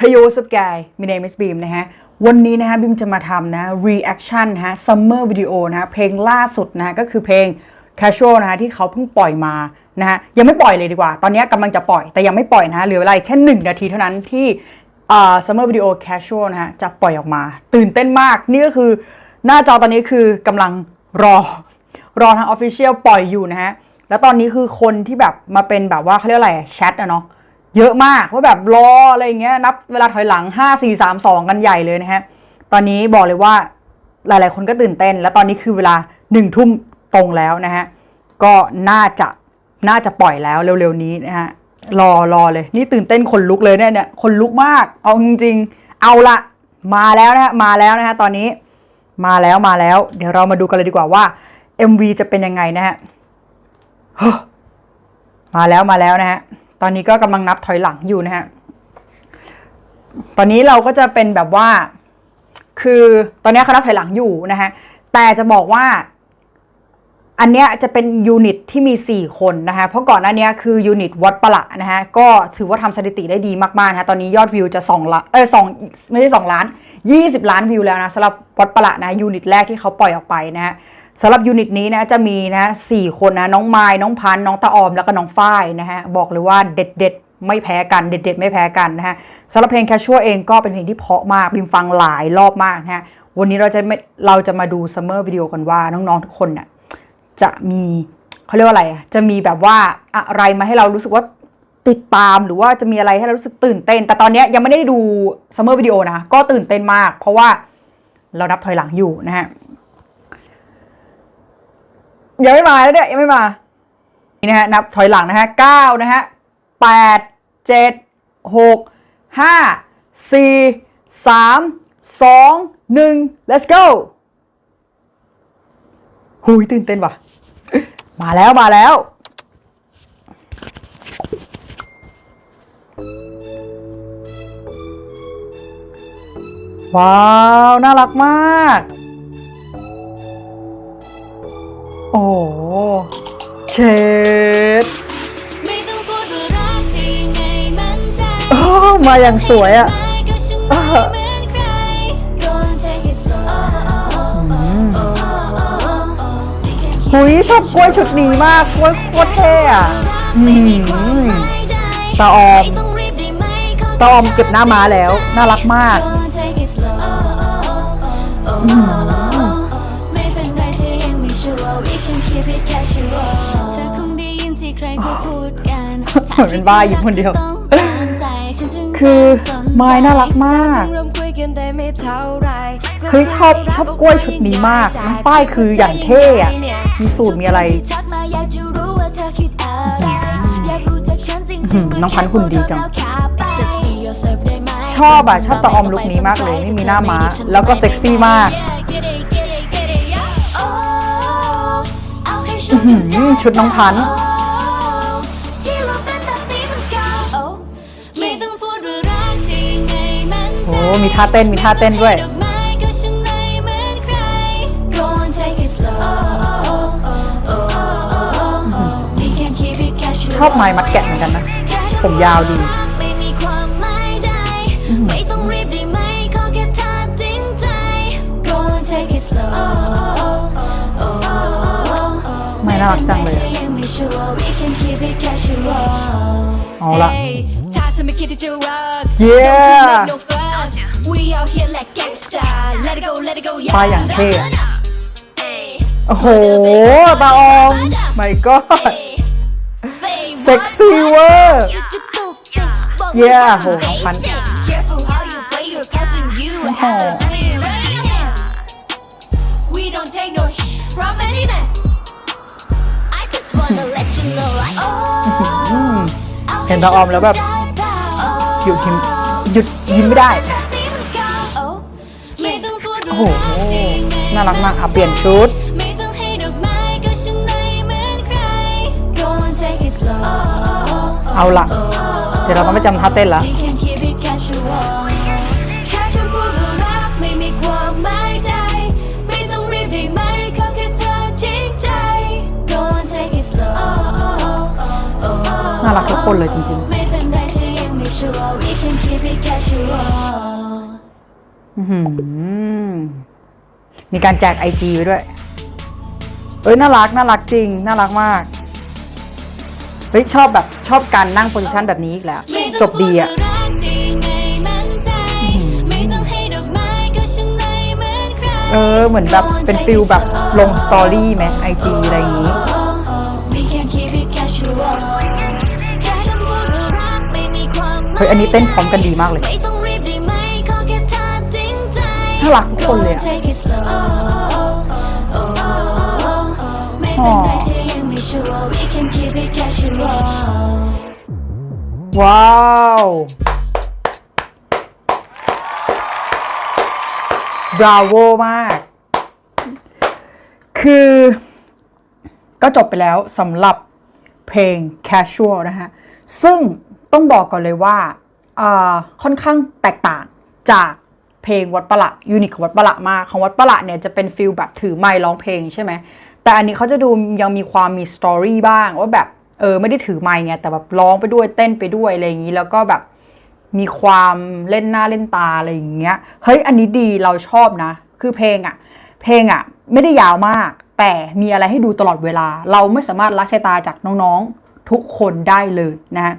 Hey yo what's up guy my name is Beam นะฮะ วันนี้นะฮะบิมจะมาทำนะ reaction นะฮะ summer video นะฮะ เพลงล่าสุดนะฮะ ก็คือเพลง casual นะฮะ ที่เขาเพิ่งปล่อยมานะฮะ ยังไม่ปล่อยเลยดีกว่า ตอนนี้กำลังจะปล่อย แต่ยังไม่ปล่อยนะฮะ เหลือเวลาแค่ 1 นาทีเท่านั้นที่อ่า summer video casual นะฮะ จะปล่อยออกมา ตื่นเต้นมาก นี่ก็คือหน้าจอตอนนี้คือกำลังรอ รอทาง official ปล่อยอยู่นะฮะ แล้วตอนนี้คือคนที่แบบมาเป็นแบบว่าเขาเรียกอะไรแชทอะเนาะ เยอะมากว่าแบบรออะไรอย่างเงี้ยนับเวลาถอยหลัง 5 4 3 2 กันใหญ่เลยนะฮะ ตอนนี้บอกเลยว่าหลาย ๆ คนก็ตื่นเต้น แล้วตอนนี้คือเวลาหนึ่งทุ่มตรงแล้วนะฮะ ก็น่าจะน่าจะปล่อยแล้วเร็ว ๆ นี้นะฮะ รอรอเลย นี่ตื่นเต้นขนลุกเลยเนี่ยเนี่ยขนลุกมาก เอาจริง ๆ เอาละมาแล้วนะฮะ มาแล้วนะฮะ ตอนนี้มาแล้วมาแล้ว เดี๋ยวเรามาดูกันเลยดีกว่าว่า MV จะเป็นยังไงนะฮะมาแล้วมาแล้วนะฮะ ตอนนี้ก็กำลังนับถอยหลังอยู่นะฮะ ตอนนี้เราก็จะเป็นแบบว่า คือตอนนี้เขานับถอยหลังอยู่นะฮะ แต่จะบอกว่า อันเนี้ยจะเป็นยูนิตที่มี 4 คนนะคะ เพราะก่อนหน้านี้คือยูนิตวัดประละนะฮะก็ถือว่าทำสถิติได้ดีมากๆนะฮะตอนนี้ยอดวิวจะ2ล้านเออสองไม่ใช่2ล้าน 20 ล้านวิวแล้วนะสำหรับวัดประละนะยูนิตแรกที่เขาปล่อยออกไปนะฮะสำหรับยูนิตนี้นะจะมีนะสี่คนนะน้องไม้น้องพันน้องตาออมแล้วก็น้องฝ้ายนะฮะบอกเลยว่าเด็ดเด็ดๆไม่แพ้กันเด็ดเด็ด ๆ ไม่แพ้กันนะฮะสำหรับเพลง Casual เองก็เป็นเพลงที่เพาะมากบิมฟังหลายรอบมากนะฮะวันนี้เราจะไม่เราจะมาดูซัมเมอร์วิดีโอกันว่าน้อง ๆ ทุกคนเนี่ย จะมีเขาเรียกว่าอะไรอะจะมีแบบว่าอะไรมาให้เรารู้สึกว่าติดตามหรือว่าจะมีอะไรให้เรารู้สึกตื่นเต้น แต่ตอนนี้ยยังไม่ได้ดูซัมเมอร์วิดีโอนะ ก็ตื่นเต้นมาก เพราะว่าเรานับถอยหลังอยู่นะฮะยังไม่มาแล้วเนี่ยยังไม่มานี่นะฮะนับถอยหลังนะฮะเก้านะฮะแปดเจ็ดหกห้าสี่สามสองหนึ่ง let's go หุยตื่นเต้นว่ะ มาแล้วมาแล้ว ว้าว น่ารักมาก โอ้โหเชดไม่ต้องพูดว่ารักที่ไงมันใจโอ้มาอย่างสวยอะ่ะ หุยชอบกล้วยชุดนี้มากกล้วยโคตรเท่อะอืมตาออมไต้องรีบได้ไหมขตาออมเก็บหน้าม้าแล้ว น่ารักมาก Go and take it slow ไม่เป็นไรถ้ายังไม่ชัวร์ we can keep it casual เธอคงได้ยินที่ใครเขาพูดกันเหมือนเป็นบ้าอยู่คนเดียวต้องตามใจฉันถึงคือไม้น่ารักมาก รวมคุยกันได้ไม่เท่าไหรเฮ้ยชอบชอบกล้วยชุดนี้มากน้องฝ้ายคืออย่างเท่อะมีสูตรมีอะไรทักมาอยากจะรู้ว่าเธอคิดอะไรอยากรู้จักฉันจริงๆอื้อหือน้องพันธุ์หุ่นดีจัง Just be yourself ได้ไหมชอบอะชอบตาออมลุคนี้มากเลยไม่มีหน้าม้า แล้วก็เซ็กซี่มากอื้อหือชุดน้องพันธุ์ มันใจโอ้มีท่าเต้นมีท่าเต้นด้วยดอกไม้ก็ฉันไม่เหมือนใคร Go and take it slow We can keep it casual ชอบไม้มัดแกะเหมือนกันนะ ผมยาวดีไม่มีความหมายใดไม่ต้องรีบได้ไหมขอแค่เธอจริงใจ Go and take it slow ไม่น่ารักจังเลยอะยังไม่ชัวร์ We can keep it casual เอาละ Hey ถ้าเธอไม่คิดที่จะรัก Yeah We out here like gangsta Let it go let it go yeah ป้าอย่างเท่อะ Hey โอ้โห ตาออม my god เซ็กซี่เวอร์ Yeah โหน้องพันธุ์ Careful how you play your cards and you โอ้โห have a clear hand. We don't take no sh from any man. I just wanna let you know like oh เห็นตาออมแล้วแบบหยุดยิ้มหยุดยิ้มไม่ได้ไม่ต้องพูด โห น่ารักมากอะ เปลี่ยนชุด เอาละเดี๋ยวเราต้องไปจำท่าเต้นละน่ารักไม่มีความหมายใดไม่ต้องรีบได้ไหมขอแค่เธอจริงจ Go and take it slow น่ารักทุกคนเลยจริงไมีการแจกไอจีไว้ด้วย เอ้ยน่ารักน่ารักจริง น่ารักมาก เฮ้ยชอบแบบชอบการนั่งโพสิชันแบบนี้อีกแล้ว จบดีอะเออ เหมือนแบบเป็นฟิลแบบลงสตอรี่ไหมไอจีอะไรอย่างงี้ เฮ้ย อันนี้เต้นพร้อมกันดีมากเลยารักทุกคนเลยอะ Take it slow ไม่เป็นไรที่ยังไม่ชัวร์ we can keep it casual ว้าวบราโวมาก คือก็จบไปแล้วสำหรับเพลง Casual นะฮะ ซึ่งต้องบอกก่อนเลยว่าอ่าค่อนข้างแตกต่างจาก เพลงวัดประหละยูนิคของวัดประหละมากของวัดประหละเนี่ยจะเป็นฟิลแบบถือไมค์ร้องเพลงใช่ไหมแต่อันนี้เขาจะดูยังมีความมีสตอรี่บ้างว่าแบบเออไม่ได้ถือไมค์ไงแต่แบบร้องไปด้วยเต้นไปด้วยอะไรอย่างนี้แล้วก็แบบมีความเล่นหน้าเล่นตาอะไรอย่างเงี้ยเฮ้ยอันนี้ดีเราชอบนะ คือเพลงอะเพลงอะไม่ได้ยาวมาก แต่มีอะไรให้ดูตลอดเวลา เราไม่สามารถละสายตาจากน้องๆทุกคนได้เลยนะฮะ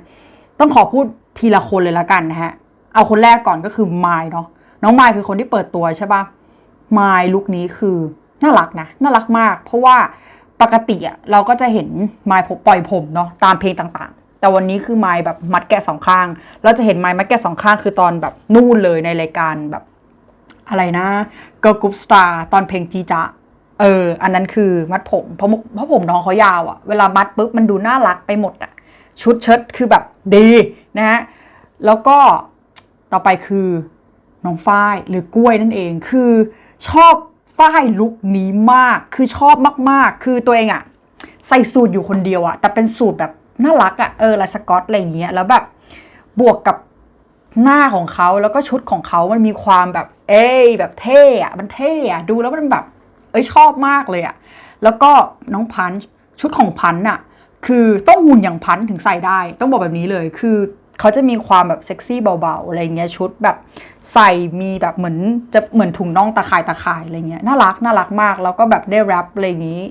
ต้องขอพูดทีละคนเลยละกันนะฮะเอาคนแรกก่อนก็คือไมายเนาะ น้องไมายคือคนที่เปิดตัวใช่ปะไมายลุคนี้คือน่ารักนะน่ารักมาก เพราะว่าปกติอะเราก็จะเห็นไมายผมปล่อยผมเนาะตามเพลงต่างๆ แต่วันนี้คือไมายแบบมัดแกะสองข้าง เราจะเห็นไมายมัดแกะสองข้างคือตอนแบบนู่นเลยในรายการแบบอะไรนะ Girl Group Star ตอนเพลงจีจะเออ อันนั้นคือมัดผม เพราะเพราะผมน้องเขายาวอะเวลามัดปุ๊บมันดูน่ารักไปหมดอะชุดเชิ้ตคือแบบดีนะฮะ แล้วก็ต่อไปคือ น้องฝ้ายหรือกล้วยนั่นเองคือชอบฝ้ายลุคนี้มาก คือชอบมากๆ คือตัวเองอะใส่สูตรอยู่คนเดียวอะแต่เป็นสูตรแบบน่ารักอะเออลายสกอตอะไรอย่างเงี้ยแล้วแบบบวกกับหน้าของเขาแล้วก็ชุดของเขามันมีความแบบ เอ้ยแบบเท่อะมันเท่อะดูแล้วมันแบบ เอ้ยชอบมากเลยอะแล้วก็น้องพันชุดของพันอะคือต้องหุ่นอย่างพันถึงใส่ได้ ต้องบอกแบบนี้เลย คือ เขาจะมีความแบบเซ็กซี่เบาๆอะไรเงี้ยชุดแบบใส่มีแบบเหมือนจะเหมือนถุงน่องตะข่ายตะข่ายอะไรเงี้ยน่ารักน่ารักมากแล้วก็แบบได้แรปอะไรอย่างนี้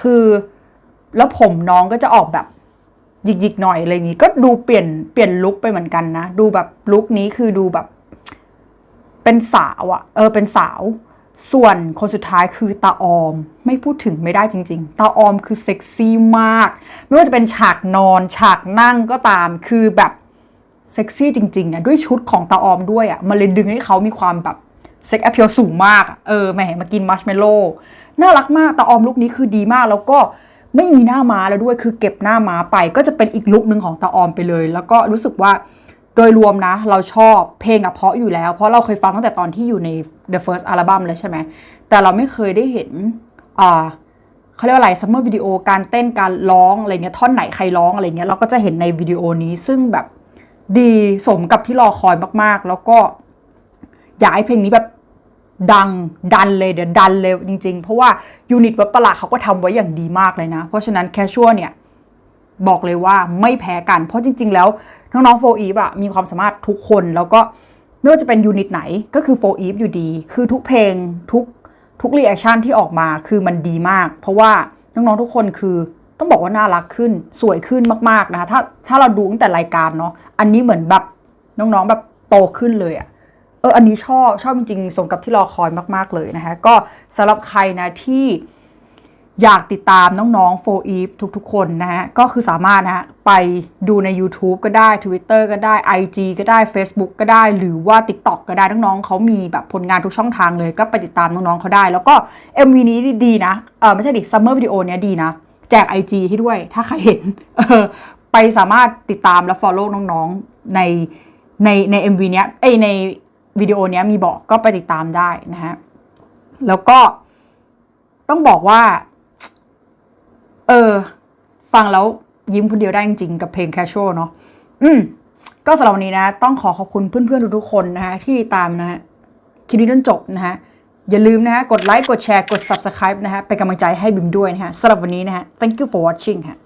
คือแล้วผมน้องก็จะออกแบบหยิกๆหน่อยอะไรอย่างงี้ก็ดูเปลี่ยนเปลี่ยนลุคไปเหมือนกันนะ ดูแบบลุคนี้คือดูแบบ เป็นสาวอะเออเป็นสาว ส่วนคนสุดท้ายคือตาออม ไม่พูดถึงไม่ได้จริง ๆ ตาออมคือเซ็กซี่มาก ไม่ว่าจะเป็นฉากนอน ฉากนั่งก็ตามคือแบบ เซ็กซี่จริงๆอะด้วยชุดของตาออมด้วยอะมันเลยดึงให้เขามีความแบบเซ็กแอพเพลสูงมาก เออแหมมากินมัชเมลโล่น่ารักมากตาออมลุคนี้คือดีมากแล้วก็ไม่มีหน้าม้าแล้วด้วยคือเก็บหน้าม้าไปก็จะเป็นอีกลุคหนึ่งของตาออมไปเลย แล้วก็รู้สึกว่าโดยรวมนะ เราชอบเพลงอะเพราะอยู่แล้ว เพราะเราเคยฟังตั้งแต่ตอนที่อยู่ใน The First Album เลยใช่ไหม แต่เราไม่เคยได้เห็นอ่าเขาเรียกว่าอะไรซัมเมอร์วิดีโอการเต้นการร้องอะไรเงี้ยท่อนไหนใครร้องอะไรเงี้ยเราก็จะเห็นในวิดีโอนี้ซึ่งแบบ ดีสมกับที่รอคอยมากๆ แล้วก็อยากให้เพลงนี้แบบดังดันเลยเดี๋ยวดันเลยจริง ๆ เพราะว่ายูนิตวัดประหลาดเขาก็ทำไว้อย่างดีมากเลยนะ เพราะฉะนั้นแคชชัวเนี่ยบอกเลยว่าไม่แพ้กัน เพราะจริง ๆ แล้วน้องๆโฟอีฟอะมีความสามารถทุกคนแล้วก็ไม่ว่าจะเป็นยูนิตไหนก็คือโฟอีฟอยู่ดี คือทุกเพลงทุกทุกรีแอคชั่นที่ออกมาคือมันดีมาก เพราะว่าน้องๆทุกคนคือ ต้องบอกว่าน่ารักขึ้นสวยขึ้นมากๆนะคะถ้าถ้าเราดูตั้งแต่รายการเนาะอันนี้เหมือนแบบน้องๆแบบโตขึ้นเลยอะเอออันนี้ชอบชอบจริงๆสมกับที่รอคอยมากๆเลยนะคะก็สำหรับใครนะที่อยากติดตามน้องๆ4 Eve ทุกๆ คนนะฮะ ก็คือสามารถนะฮะ ไปดูใน YouTube ก็ได้ Twitter ก็ได้ IG ก็ได้ Facebook ก็ได้ หรือว่า TikTok ก็ได้ น้องๆเขามีแบบผลงานทุกช่องทางเลย ก็ไปติดตามน้องๆเขาได้ แล้วก็ MV นี้ดีๆนะ เออไม่ใช่ดิ Summer Video เนี้ยดีนะ จก IG ให้ด้วย ถ้าใครเห็นเออไปสามารถติดตามและ follow น้องๆ ในในใน MV เนี้ยเอในวิดีโอเนี้ยมีบอกก็ไปติดตามได้นะฮะ แล้วก็ต้องบอกว่า เออ ฟังแล้วยิ้มคนเดียวได้จริงๆ กับเพลง casual เนาะอืม ก็สำหรับวันนี้นะ ต้องขอขอบคุณเพื่อนๆ ทุกๆคนนะฮะ ที่ติดตามนะฮะคลิปนี้จนจบนะฮะ อย่าลืมนะฮะ กดไลค์ กดแชร์ กด subscribe นะฮะ เป็นกำลังใจให้บิมด้วยนะฮะสำหรับวันนี้นะฮะ thank you for watching ฮะ